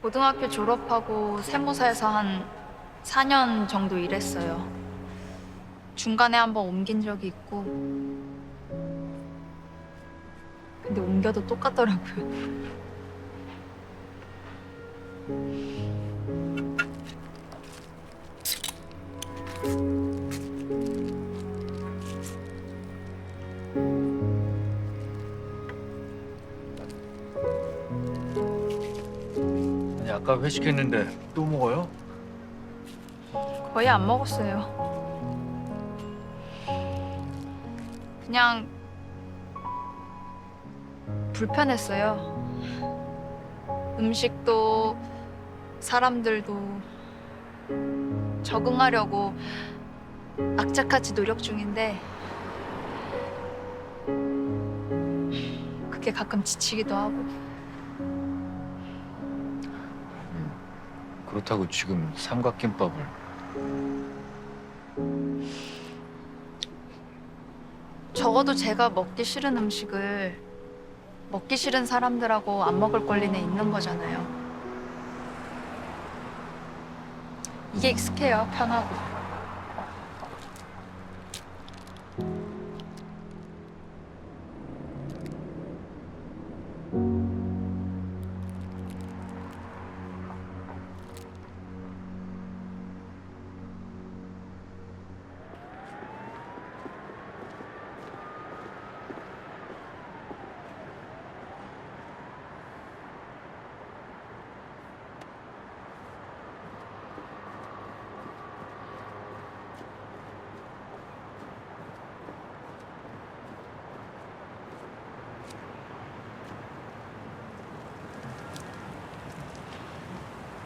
고등학교 졸업하고 세무사에서 한 4년 정도 일했어요. 중간에 한번 옮긴 적이 있고. 근데 옮겨도 똑같더라고요. 아까 회식했는데 또 먹어요? 거의 안 먹었어요. 그냥 불편했어요. 음식도 사람들도 적응하려고 악착같이 노력 중인데 그게 가끔 지치기도 하고 그렇다고 지금 삼각김밥을 적어도 제가 먹기 싫은 음식을 먹기 싫은 사람들하고 안 먹을 권리는 있는 거잖아요. 이게 익숙해요, 편하고.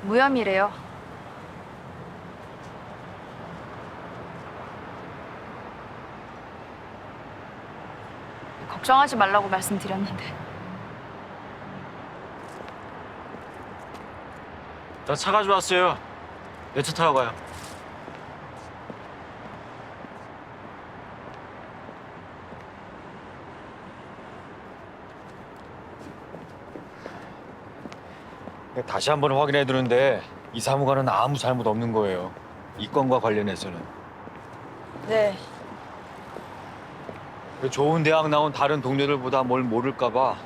무혐의래요. 걱정하지 말라고 말씀드렸는데. 나 차 가져왔어요 내 차 타고 가요 다시 한 번 확인해 두는데 이 사무관은 아무 잘못 없는 거예요 이 건과 관련해서는 네. 좋은 대학 나온 다른 동료들보다 뭘 모를까 봐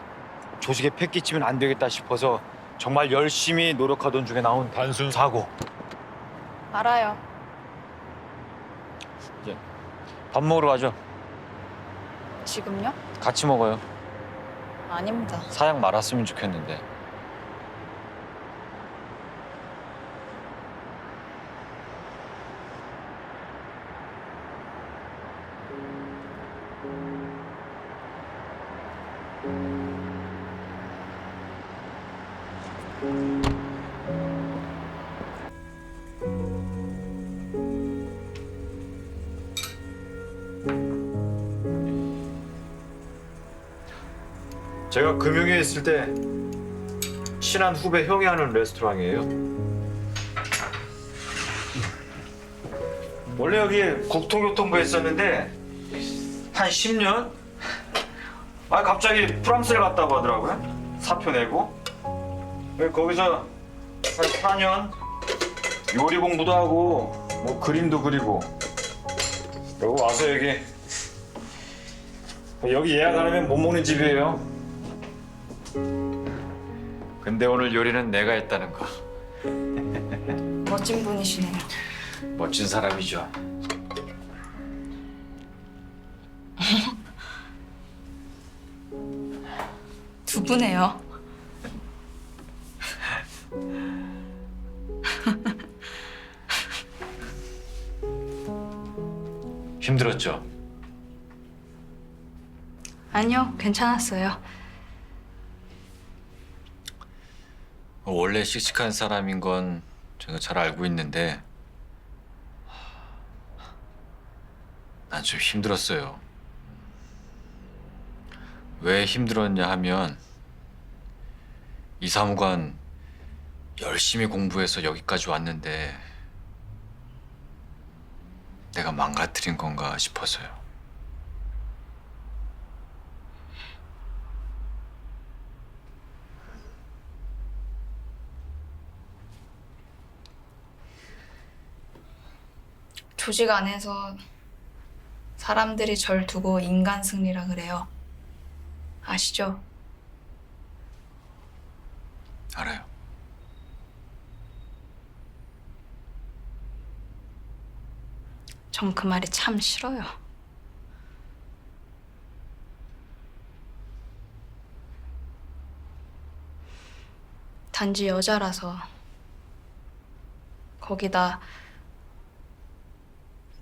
조직에 패기치면 안 되겠다 싶어서 정말 열심히 노력하던 중에 나온 단순 사고 알아요. 밥 먹으러 가죠 지금요? 같이 먹어요 아닙니다. 사양 말았으면 좋겠는데 제가 금융에 있을 때 친한 후배 형이 하는 레스토랑이에요. 원래 여기 국토교통부에 있었는데 한 10년? 아 갑자기 프랑스를 갔다고 하더라고요. 사표 내고. 네, 거기서 한 4년 요리 공부도 하고 뭐 그림도 그리고 여기 와서 여기 여기 예약 안 하면 못 먹는 집이에요. 근데 오늘 요리는 내가 했다는 거 멋진 분이시네요. 멋진 사람이죠. 두 분이에요. 힘들었죠. 아니요, 괜찮았어요. 원래 씩씩한 사람인 건 제가 잘 알고 있는데 난 좀 힘들었어요. 왜 힘들었냐 하면 이 사무관 열심히 공부해서 여기까지 왔는데 내가 망가뜨린 건가 싶어서요. 조직 안에서 사람들이 절 두고 인간 승리라 그래요. 아시죠? 알아요. 전 그 말이 참 싫어요. 단지 여자라서 거기다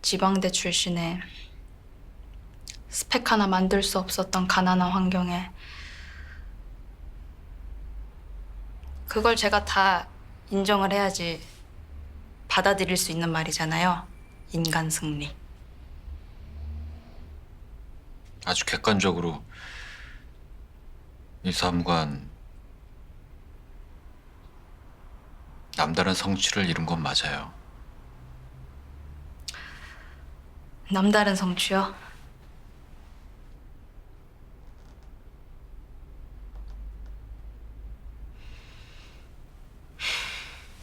지방대 출신에 스펙 하나 만들 수 없었던 가난한 환경에 그걸 제가 다 인정을 해야지 받아들일 수 있는 말이잖아요. 인간 승리. 아주 객관적으로 이 사람관 남다른 성취를 이룬 건 맞아요. 남다른 성취요?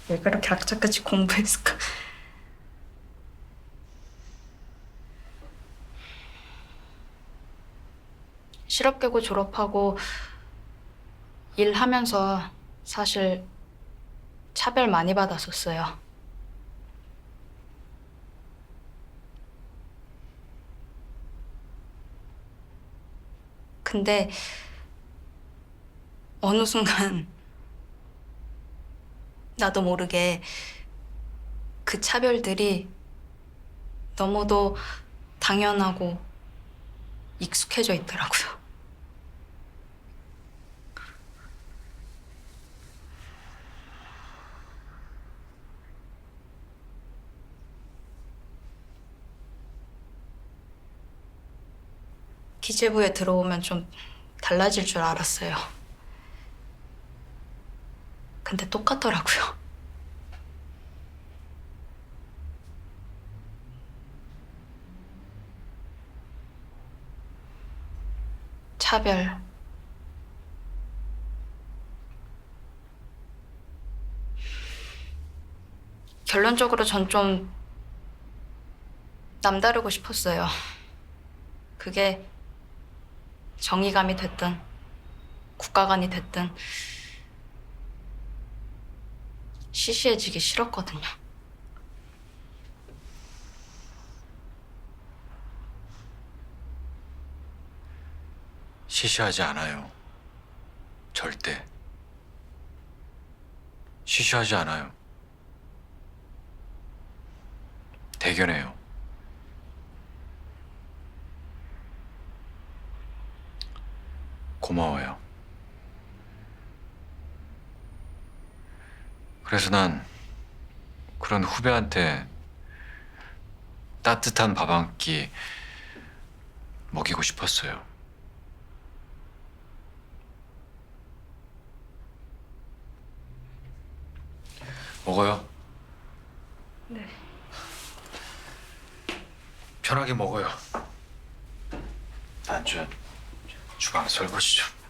왜 그렇게 악착같이 공부했을까? 실업계고 졸업하고 일하면서 사실 차별 많이 받았었어요. 근데 어느 순간 나도 모르게 그 차별들이 너무도 당연하고 익숙해져 있더라고요. 기재부에 들어오면 좀 달라질 줄 알았어요. 근데 똑같더라고요. 차별. 결론적으로 전 좀 남다르고 싶었어요. 그게 정의감이 됐든 국가관이 됐든 시시해지기 싫었거든요. 시시하지 않아요. 절대. 시시하지 않아요. 대견해요. 고마워요. 그래서 난 그런 후배한테 따뜻한 밥 한 끼 먹이고 싶었어요. 먹어요. 네. 편하게 먹어요. 난좀 주방 설거지 좀.